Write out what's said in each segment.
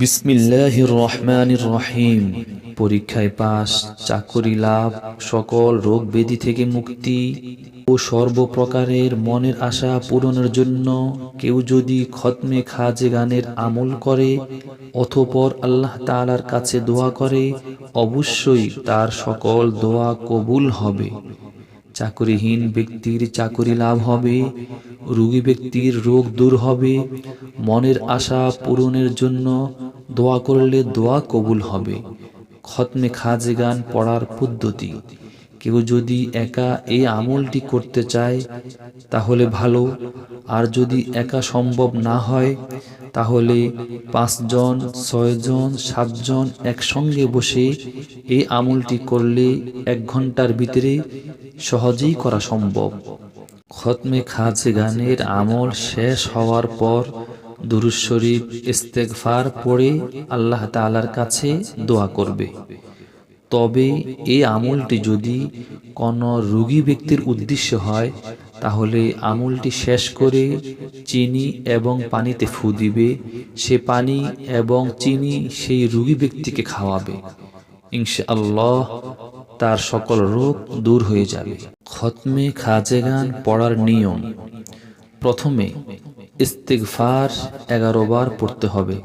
বিসমিল্লাহির রহমানির রহিম। পরীক্ষায় পাস চাকরি লাভ, সকল রোগ ব্যাধি থেকে মুক্তি ও সর্বপ্রকারের মনের আশা পূরণের জন্য কেউ যদি খতমে খাজে গানের আমল করে অথপর আল্লাহ তাআলার কাছে দোয়া করে, অবশ্যই তার সকল দোয়া কবুল হবে। চাকরিহীন ব্যক্তির চাকরি লাভ হবে, রুগী ব্যক্তির রোগ দূর হবে। মনের আশা পূরণের জন্য দোয়া করলে দোয়া কবুল হবে। খতমে খাজে গান পড়ার পদ্ধতি। কেউ যদি একা এই আমলটি করতে চায়, তাহলে ভালো। আর যদি একা সম্ভব না হয়, তাহলে পাঁচজন, ছয়জন, সাতজন একসঙ্গে বসে এই আমলটি করলে এক ঘণ্টার ভিতরে সহজেই করা সম্ভব। খতমে খাজে গানের আমল শেষ হওয়ার পর দুরুজ শরীফ ইস্তেগফার পড়ে আল্লাহ তালার কাছে দোয়া করবে। তবে এই আমলটি যদি কোনো রোগী ব্যক্তির উদ্দেশ্য হয়, তাহলে আমলটি শেষ করে চিনি এবং পানিতে ফু দিবে। সে পানি এবং চিনি সেই রোগী ব্যক্তিকে খাওয়াবে। ইনশাআল্লাহ তার সকল রোগ দূর হয়ে যাবে। খতমে খাজেগান পড়ার নিয়ম। প্রথমে ইস্তিগফার এগারো বার পড়তে হবে।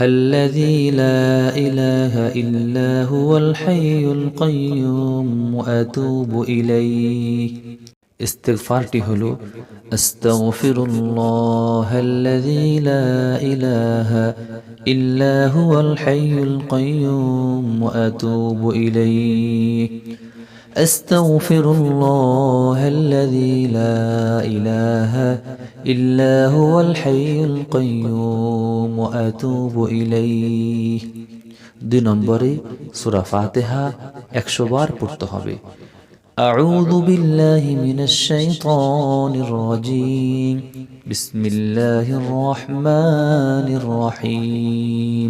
الذي لا إله إلا هو الحي القيوم وأتوب إليه. استغفارتي هلو. أستغفر الله الذي لا إله إلا هو الحي القيوم وأتوب إليه. أستغفر الله الذي لا إله إلا هو الحي القيوم وأتوب إليه দুই নম্বরে সুরা ফাতেহা একশো বার পড়তে হবে أعوذ بالله من الشيطان الرجيم بسم الله الرحمن الرحيم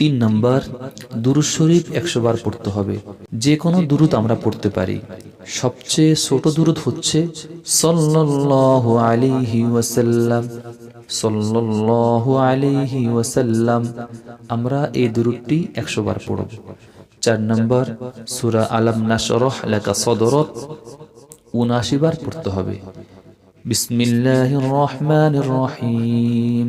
তিন নম্বর, দুরুদ শরীফ একশো বার পড়তে হবে। যে কোনো দুরুদ আমরা পড়তে পারি। সবচেয়ে ছোট দুরুদ হচ্ছে আমরা এই দুরুদটি একশো বার পড়ব। চার নম্বর, সূরা আলাম নাশরহ লাকা সদরক উনআশি বার পড়তে হবে। বিসমিল্লাহির রহমানির রহিম।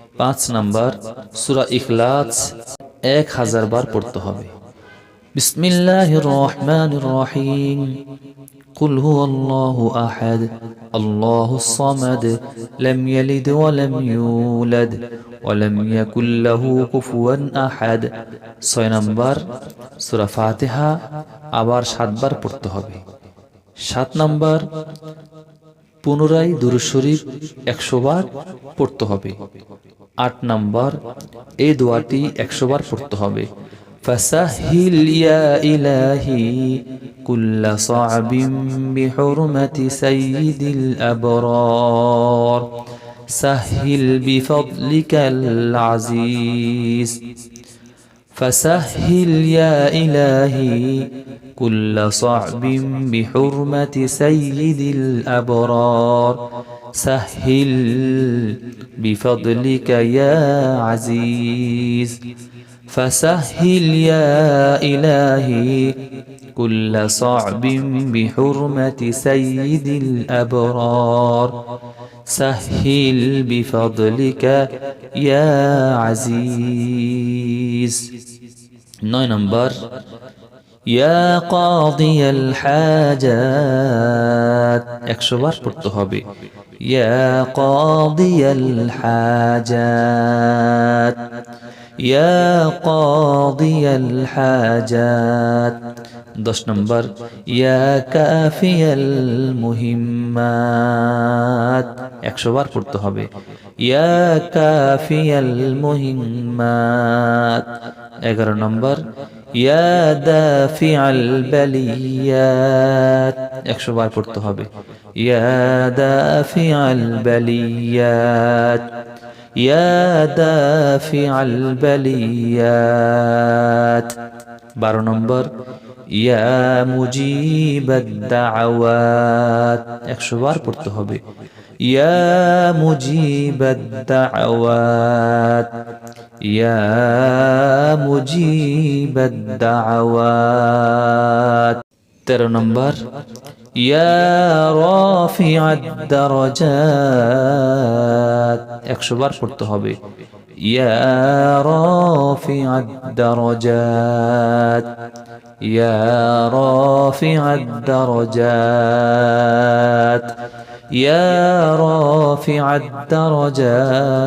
পাঁচ নাম্বার সুরা ইখলাস এক হাজার বার পড়তে হবে বিসমিল্লাহ রহমান রহিম قل هو الله أحد الله الصمد لم يلد ولم يولد ولم يكن له كفوا أحد ছয় নম্বর সুরা ফাতিহা আবার সাতবার পড়তে হবে সাত নম্বর পুনরায় দুরুদ শরীফ একশো বার পড়তে হবে আট নম্বর এই দোয়াটি একশো বার পড়তে হবে فسهل يا إلهي كل صعب بحرمة سيد الأبرار سهل بفضلك العزيز فسهل يا إلهي كل صعب بحرمة سيد الأبرار سهل بفضلك يا عزيز فسهل يا إلهي كل صعب بحرمة سيد الأبرار سهل بفضلك يا عزيز নয় নম্বর ইয়া কাদিয়াল হাজাত একশো বার পড়তে হবে ইয়া কাদিয়াল হাজাত ইয়া কাদিয়াল হাজাত দশ নম্বর ইয়া কাফিয়াল মুহিম্মাত একশো বার পড়তে হবে। ইয়া কাফিয়াল মুহিম্মাত এগারো নম্বর ইয়া دافع البليات একশো বার পড়তে হবে ইয়া دافع البليات ইয়া دافع البليات বারো নম্বর ইয়া মুজিবাদ দাওয়াত। একশো বার পড়তে হবে। ইয়া মুজিবাদ দাওয়াত। ইয়া মুজিবাদ দাওয়াত। তেরো নম্বর ইয়া রাফিআদ দারাজাত একশো বার পড়তে হবে ইয়া রাফিআদ দারাজাত ইয়া রাফিআদ দারাজাত ইয়া রাফিআদ দারাজাত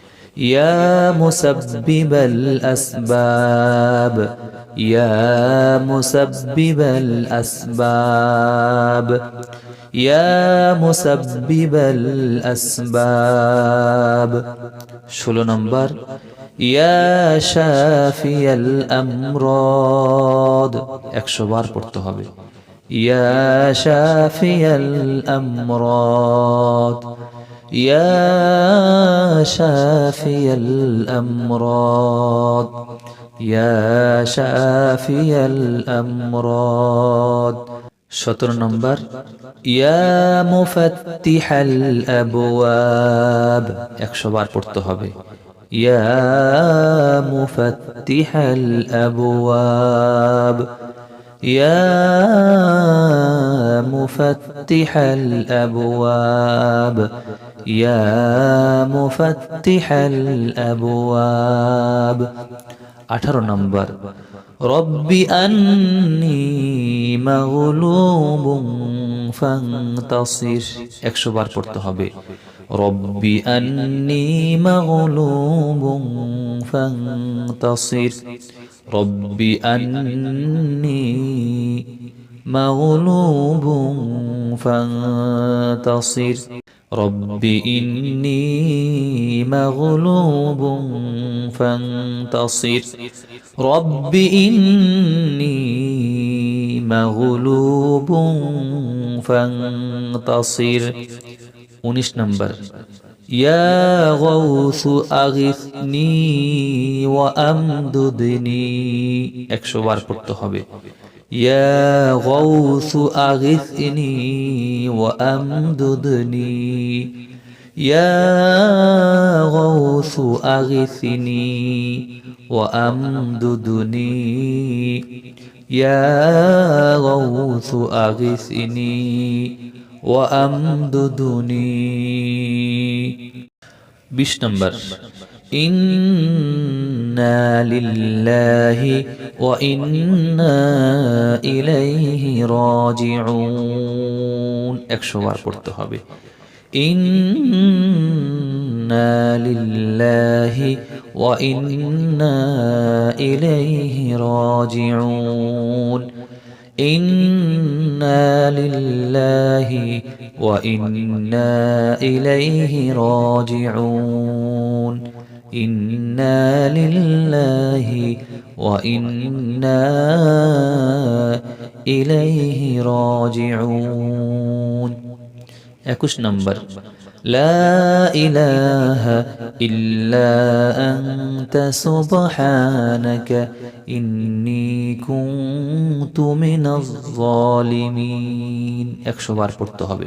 ইয়া মুসাব্বিবাল আসবাব ইয়া মুসাব্বিবাল আসবাব ইয়া মুসাব্বিবাল আসবাব ষোলো নম্বর ইয়া শাফিয়াল আমরাদ একশো বার পড়তে হবে ইয়া শাফিয়াল আমরাদ ইয়া শাফিয়াল আমরাদ ইয়া শাফিয়াল আমরাদ সতেরো নম্বর ইয়া মুফাত্তিহাল আবওয়াব একশো বার পড়তে হবে ইয়া মুফাত্তিহাল আবওয়াব ইয়া মুফাত্তিহাল আবওয়াব ইয়া মুফাত্তিহাল আবওয়াব আঠারো নম্বর, রব্বি আন্নি মাগলুবুন ফান্তাসির। একশো বার পড়তে হবে। রব্বি আন্নি মাগলুবুন ফান্তাসির। রব্বি আন্নি মাগলুবুন ফান্তাসির رب إني مغلوب فانتصر رب إني مغلوب فانتصر উনিশ নম্বর يا غوث أغثني وأمددني একশো বার পড়তে হবে يا غوث أغثني وأمددني يا غوث أغثني وأمددني يا غوث أغثني وأمددني بش نمبر إن إنا لله وإنا إليه راجعون একশো বার পড়তে হবে إنا لله وإنا إليه راجعون إنا لله وإنا إليه راجعون إنا لله وإنا إليه راجعون একুশ নম্বর لا إله إلا أنت سبحانك إني كنت من الظالمين একশো বার পড়তে হবে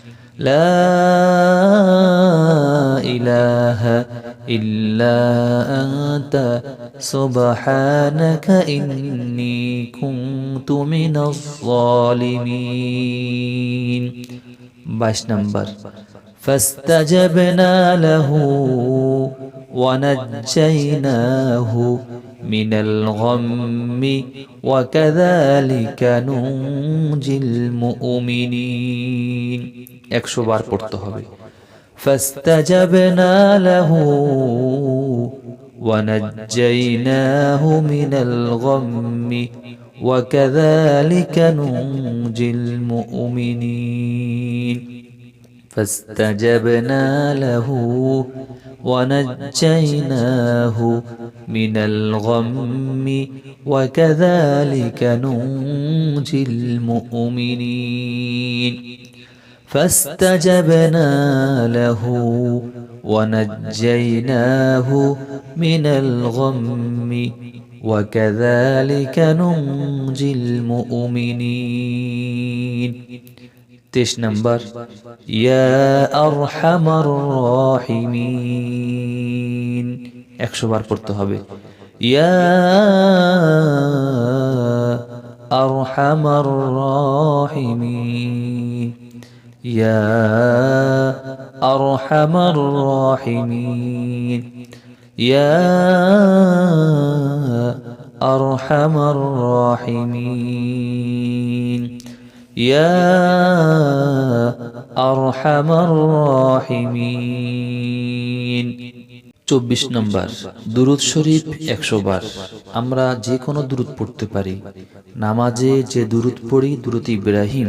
لا إله إلا أنت. سبحانك إني كنت من الظالمين. باش نمبر. فاستجبنا له ونجيناه من الغم وكذلك ننجي المؤمنين. একশো বার পড়তে হবে فاستجبنا له ونجيناه من الغم وكذلك ننجي المؤمنين فاستجبنا له ونجيناه من الغم وكذلك ننجي المؤمنين فاستجبنا له ونجيناه من الغم وكذلك ننجي المؤمنين তেইশ নম্বর ইয়া আরহামার রাহিমিন একশো বার পড়তে হবে ইয়া আরহামার রাহিমিন ইয়া আরহামার রাহিমিন ইয়া আরহামার রাহিমিন يا أرحم الراحمين চব্বিশ নম্বর দুরুদ শরীফ একশো বার আমরা যে কোনো দুরুদ পড়তে পারি নামাজে যে দুরুদ পড়ি দুরুদ ইব্রাহিম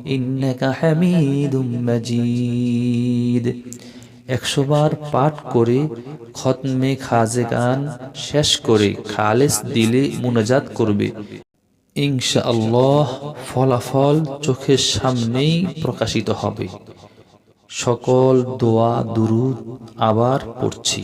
ইন্নাকা হামিদুম মাজিদ। একশো বার পাঠ করে খতমে খাজে গান শেষ করে খালেস দিলে মুনাজাত করবে। ইনশাআল্লাহ ফলাফল চোখের সামনেই প্রকাশিত হবে। সকল দোয়া দুরুদ আবার পড়ছি।